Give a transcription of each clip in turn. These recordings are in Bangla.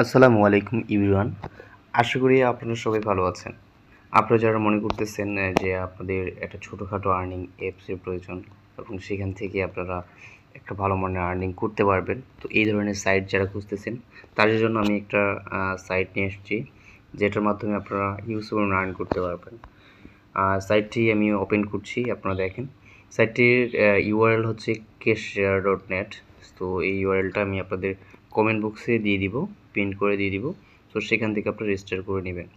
আসসালামু আলাইকুম ইমরান আশা করি আপনারা সবাই ভালো আছেন। আপনারা যারা মনে করতেছেন যে আপনাদের একটা ছোটোখাটো আর্নিং অ্যাপসের প্রয়োজন এবং সেখান থেকে আপনারা একটা ভালো মানের আর্নিং করতে পারবেন, তো এই ধরনের সাইট যারা খুঁজতেছেন, তাদের জন্য আমি একটা সাইট নিয়ে এসেছি, যেটার মাধ্যমে আপনারা ইউজ করে আর্ন করতে পারবেন। সাইটটি আমি ওপেন করছি, আপনারা দেখেন। সাইটটির ইউআরএল হচ্ছে কেশিয়ার ডট নেট তো এই ইউআরএলটা আমি আপনাদের কমেন্ট বক্সে দিয়ে দিব পিন করে দিয়ে দিব, তো সেখান থেকে আপনারা রেজিস্টার করে নেবেন।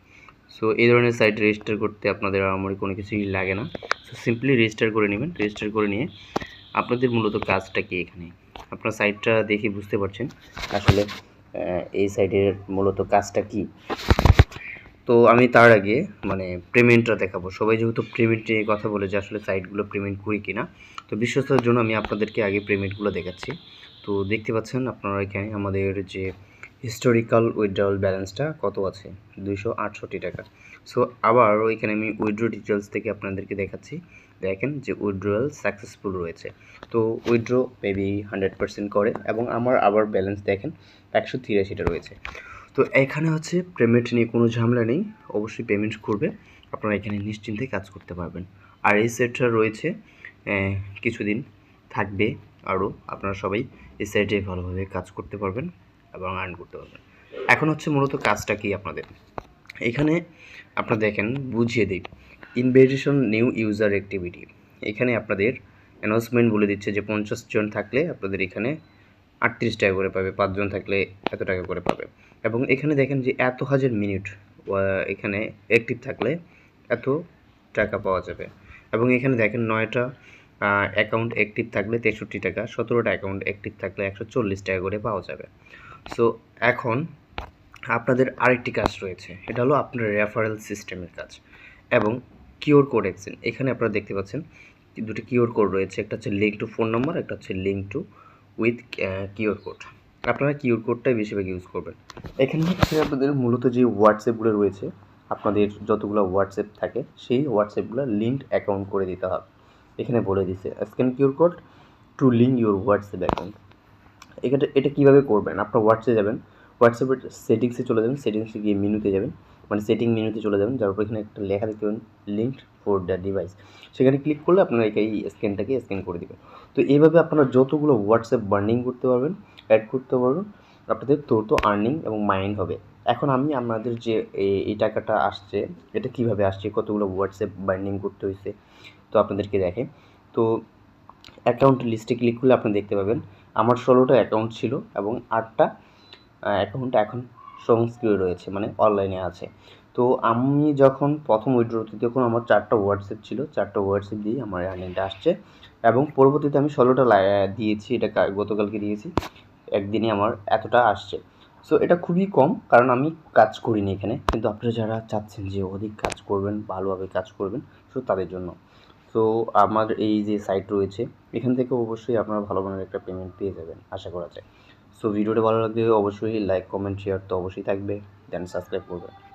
সো এই ধরনের সাইট রেজিস্টার করতে আপনাদের আমার কোনো কিছুই লাগে না। সো সিম্পলি রেজিস্টার করে নেবেন রেজিস্টার করে নিয়ে আপনাদের মূলত কাজটা কি এখানে? আপনার সাইটটা দেখে বুঝতে পারছেন আসলে এই সাইটের মূলত কাজটা কি। তো আমি তার আগে মানে পেমেন্টটা দেখাবো। সবাই যেহেতু পেমেন্ট নিয়ে কথা বলে যে আসলে সাইটগুলো পেমেন্ট করি কিনা, তো বিশ্বস্ততার জন্য আমি আপনাদেরকে আগে পেমেন্টগুলো দেখাচ্ছি। তো দেখতে পাচ্ছেন আপনারা এখানে আমাদের যে হিস্টোরিক্যাল উইথড্রল ব্যালেন্সটা কত আছে? দুইশো আটষট্টি টাকা। সো আবার ওইখানে আমি উইথড্র ডিটেলস থেকে আপনাদেরকে দেখাচ্ছি। দেখেন যে উইথড্রয়াল সাকসেসফুল রয়েছে। তো উইথড্র মেবি হান্ড্রেড পার্সেন্ট করে এবং আমার আবার ব্যালেন্স দেখেন একশো তিরাশিটা রয়েছে। তো এখানে হচ্ছে পেমেন্ট নিয়ে কোনো ঝামেলা নেই। অবশ্যই পেমেন্ট করবে। আপনারা এখানে নিশ্চিন্তে কাজ করতে পারবেন। আর এই সেটটা রয়েছে কিছুদিন থাকবে। আরও আপনারা সবাই এই সাইডে ভালোভাবে কাজ করতে পারবেন এবং আর্ন করতে পারবেন। এখন হচ্ছে মূলত কাজটা কি আপনাদের? এখানে আপনারা দেখেন, বুঝিয়ে দিই। ইনভাইটেশন নিউ ইউজার অ্যাক্টিভিটি এখানে আপনাদের অ্যানাউন্সমেন্ট বলে দিচ্ছে যে পঞ্চাশ জন থাকলে আপনাদের এখানে আটত্রিশ টাকা করে পাবে পাঁচজন থাকলে এত টাকা করে পাবে। এবং এখানে দেখেন যে এত হাজার মিনিট এখানে অ্যাক্টিভ থাকলে এত টাকা পাওয়া যাবে। এবং এখানে দেখেন নয়টা অ্যাকাউন্ট অ্যাক্টিভ থাকলে তেষট্টি টাকা, সতেরোটা অ্যাকাউন্ট অ্যাক্টিভ থাকলে একশো চল্লিশ টাকা করে পাওয়া যাবে। সো এখন আপনাদের আরেকটি কাজ রয়েছে, এটা হলো আপনার রেফারেল সিস্টেমের কাজ এবং কিওর কোড এক্সেন এখানে আপনারা দেখতে পাচ্ছেন দুটি কিওর কোড রয়েছে, একটা হচ্ছে লিঙ্ক টু ফোন নম্বর একটা হচ্ছে link to with QR code আপনারা কিওর কোডটাই বেশিরভাগ ইউজ করবেন। এখানে হচ্ছে আপনাদের মূলত যে হোয়াটসঅ্যাপগুলো রয়েছে, আপনাদের যতগুলো হোয়াটসঅ্যাপ থাকে, সেই হোয়াটসঅ্যাপগুলো লিঙ্কড অ্যাকাউন্ট করে দিতে হবে। এখানে বলে দিছে scan QR code to link your WhatsApp account এখানে এটা কীভাবে করবেন? আপনার হোয়াটসঅ্যাপে যাবেন হোয়াটসঅ্যাপের সেটিংসে চলে যাবেন সেটিংসে গিয়ে মেনুতে যাবেন মানে সেটিং মেনুতে চলে যাবেন, যার উপর এখানে একটা লেখা দেখতে পাবেন লিঙ্ক ফর দ্য ডিভাইস সেখানে ক্লিক করলে আপনারা এই স্ক্যানটাকে স্ক্যান করে দেবেন। তো এইভাবে আপনারা যতগুলো হোয়াটসঅ্যাপ বার্নিং করতে পারবেন অ্যাড করতে পারবেন আপনাদের তত আর্নিং এবং মাইন্ড হবে। এখন আমি আমাদের যে এই- টাকাটা আসছে, এটা কীভাবে আসছে, কতগুলো হোয়াটসঅ্যাপ বাইন্ডিং করতে হয়েছে, তো আপনাদেরকে দেখে। তো অ্যাকাউন্ট লিস্টে ক্লিক করলে আপনি দেখতে পাবেন, আমার ষোলোটা অ্যাকাউন্ট ছিল এবং আটটা অ্যাকাউন্ট এখন সংস্কৃত রয়েছে মানে অনলাইনে আছে। তো আমি যখন প্রথম উইড্রোতে তখন আমার চারটা হোয়াটসঅ্যাপ ছিল, চারটা হোয়াটসঅ্যাপ দিয়ে আমার আর্নিংটা আসছে এবং পরবর্তীতে আমি ষোলোটা দিয়েছি, এটা গতকালকে দিয়েছি। একদিনে আমার এতটা আসছে। সো এটা খুবই কম, কারণ আমি কাজ করিনি এখানে। কিন্তু আপনারা যারা চাচ্ছেন যে অধিক কাজ করবেন, ভালোভাবে কাজ করবেন সো তাদের জন্য। তো আমার এই যে সাইট রয়েছে, এখান থেকে অবশ্যই আপনারা ভালো মানের একটা পেমেন্ট পেয়ে যাবেন, আশা করা যায়। সো ভিডিওটা ভালো লাগলে অবশ্যই লাইক কমেন্ট শেয়ার তো অবশ্যই থাকবে দেন সাবস্ক্রাইব করবেন।